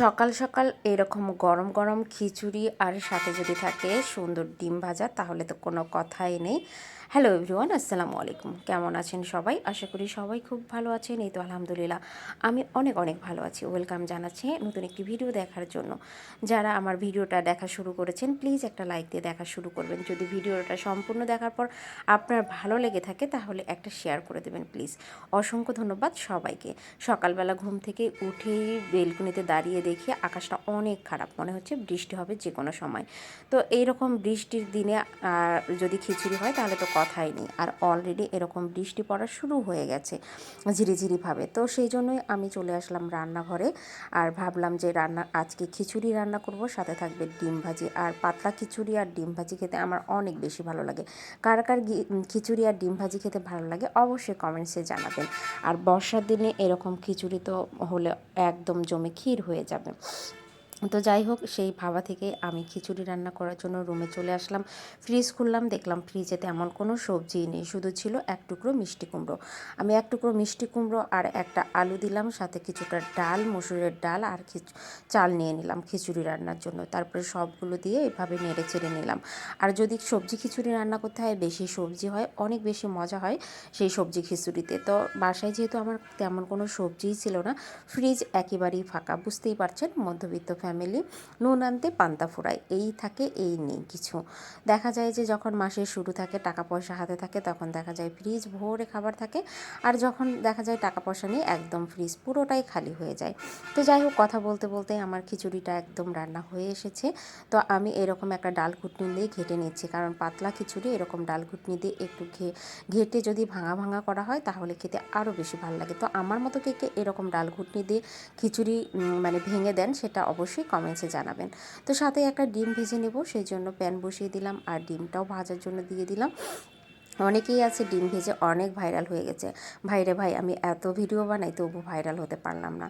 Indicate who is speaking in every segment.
Speaker 1: সকাল সকাল এরকম গরম গরম খিচুড়ি আর সাথে যদি থাকে সুন্দর ডিম ভাজা, তাহলে তো কোনো কথাই নেই। হ্যালো এভরিওয়ান আসসালামু আলাইকুম। কেমন আছেন সবাই? আশা করি সবাই খুব ভালো আছেন। এই তো আলহামদুলিল্লাহ, আমি অনেক অনেক ভালো আছি। ওয়েলকাম জানাচ্ছি নতুন একটি ভিডিও দেখার জন্য। যারা আমার ভিডিওটা দেখা শুরু করেছেন প্লিজ একটা লাইক দিয়ে দেখা শুরু করবেন। যদি ভিডিওটা সম্পূর্ণ দেখার পর আপনার ভালো লেগে থাকে, তাহলে একটা শেয়ার করে দেবেন প্লিজ অসংখ্য ধন্যবাদ সবাইকে। সকালবেলা ঘুম থেকে উঠেই বেলকুনিতে দাঁড়িয়ে দেখি আকাশটা অনেক খারাপ। মনে হচ্ছে বৃষ্টি হবে যে কোনো সময়। তো এইরকম বৃষ্টির দিনে যদি খিচুড়ি হয় তাহলে তো কথাই নেই। আর অলরেডি এরকম বৃষ্টি পড়া শুরু হয়ে গেছে ঝিরিঝিরিভাবে। তো সেই জন্যই আমি চলে আসলাম রান্নাঘরে আর ভাবলাম যে রান্না, আজকে খিচুড়ি রান্না করব, সাথে থাকবে ডিম ভাজি। আর পাতলা খিচুড়ি আর ডিম ভাজি খেতে আমার অনেক বেশি ভালো লাগে। কার কার খিচুড়ি আর ডিম ভাজি খেতে ভালো লাগে অবশ্যই কমেন্টসে জানাবেন। আর বর্ষার দিনে এরকম খিচুড়ি তো হলে একদম জমে ক্ষীর হয়ে যাবে। potrzeby. তো যাই হোক, সেই ভাবা থেকে আমি খিচুড়ি রান্না করার জন্য রুমে চলে আসলাম। ফ্রিজ খুললাম, দেখলাম ফ্রিজে তেমন কোনো সবজিই নেই, শুধু ছিল এক টুকরো মিষ্টি কুমড়ো। আমি এক টুকরো মিষ্টি কুমড়ো আর একটা আলু দিলাম, সাথে কিছুটা ডাল, মসুরের ডাল আর চাল নিয়ে নিলাম খিচুড়ি রান্নার জন্য। তারপরে সবগুলো দিয়ে এভাবে নেড়ে চেড়ে নিলাম। আর যদি সবজি খিচুড়ি রান্না করতে হয়, বেশি সবজি হয়, অনেক বেশি মজা হয় সেই সবজি খিচুড়িতে। তো বাসায় যেহেতু আমার তেমন কোনো সবজিই ছিল না ফ্রিজ একেবারেই ফাঁকা, বুঝতেই পারছেন মধ্যবিত্ত নুন আনতে পান্তা ফুরায়। এই থাকে, এই নেই কিছু। দেখা যায় যে যখন মাসের শুরু থাকে, টাকা পয়সা হাতে থাকে, তখন দেখা যায় ফ্রিজ ভরে খাবার থাকে। আর যখন দেখা যায় টাকা পয়সা নেই, একদম ফ্রিজ পুরোটাই খালি হয়ে যায়। তো যাই হোক, কথা বলতে বলতে আমার খিচুড়িটা একদম রান্না হয়ে এসেছে। তো আমি এরকম একটা ডাল ঘুটনি দিয়ে ঘেটে নিচ্ছি। কারণ পাতলা খিচুড়ি, এরকম ডাল ঘুটনি দিয়ে একটু ঘে, ঘেটে যদি ভাঙা ভাঙা করা হয়, তাহলে খেতে আরও বেশি ভালো লাগে। তো আমার মতো কে কে এরকম ডাল ঘুটনি দিয়ে খিচুড়ি মানে ভেঙে দেন, সেটা অবশ্যই কমেন্টসে জানাবেন। তো সাথে একটা ডিম ভেজে নেব, সেই জন্য প্যান বসিয়ে দিলাম আর ডিমটাও ভাজার জন্য দিয়ে দিলাম। অনেকেই আছে ডিম ভেজে অনেক ভাইরাল হয়ে গেছে। ভাইরে ভাই, আমি এত ভিডিও বানাই, তবু ভাইরাল হতে পারলাম না।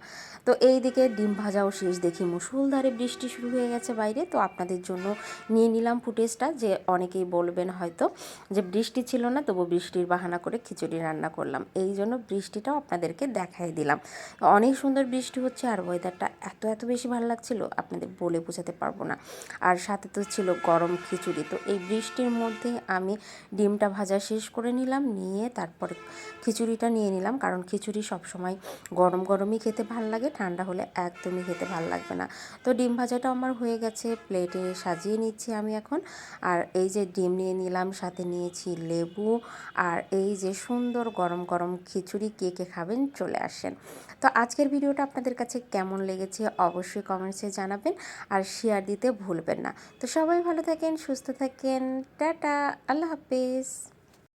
Speaker 1: তো এই দিকে ডিম ভাজাও শেষ দেখি। মুসুলধারে বৃষ্টি শুরু হয়ে গেছে বাইরে। তো আপনাদের জন্য নিয়ে নিলাম ফুটেজটা, যে অনেকেই বলবেন হয়তো যে বৃষ্টি ছিল না, তবু বৃষ্টির বাহানা করে খিচুড়ি রান্না করলাম। এই জন্য বৃষ্টিটাও আপনাদেরকে দেখাই দিলাম। অনেক সুন্দর বৃষ্টি হচ্ছে, আর ওয়েদারটা এত এত বেশি ভালো লাগছিল, আপনাদের বলে বোঝাতে পারব না। আর সাথে তো ছিল গরম খিচুড়ি। তো এই বৃষ্টির মধ্যে আমি ডিমটা ভাজা শেষ করে নিলাম, নিয়ে তারপরে খিচুড়িটা নিয়ে নিলাম। কারণ খিচুড়ি সবসময় গরম গরমই খেতে ভালো লাগে, ঠান্ডা হলে একদমই খেতে ভালো লাগবে না। তো ডিম ভাজাটা আমার হয়ে গেছে, প্লেটে সাজিয়ে নিচ্ছি আমি এখন। আর এই যে ডিম নিয়ে নিলাম, সাথে নিয়েছি লেবু। আর এই যে সুন্দর গরম গরম খিচুড়ি, কে কে খাবেন চলে আসেন। তো আজকের ভিডিওটা আপনাদের কাছে কেমন লেগেছে অবশ্যই কমেন্টসে জানাবেন, আর শেয়ার দিতে ভুলবেন না। তো সবাই ভালো থাকেন, সুস্থ থাকেন, টাটা, আল্লাহ হাফেজ।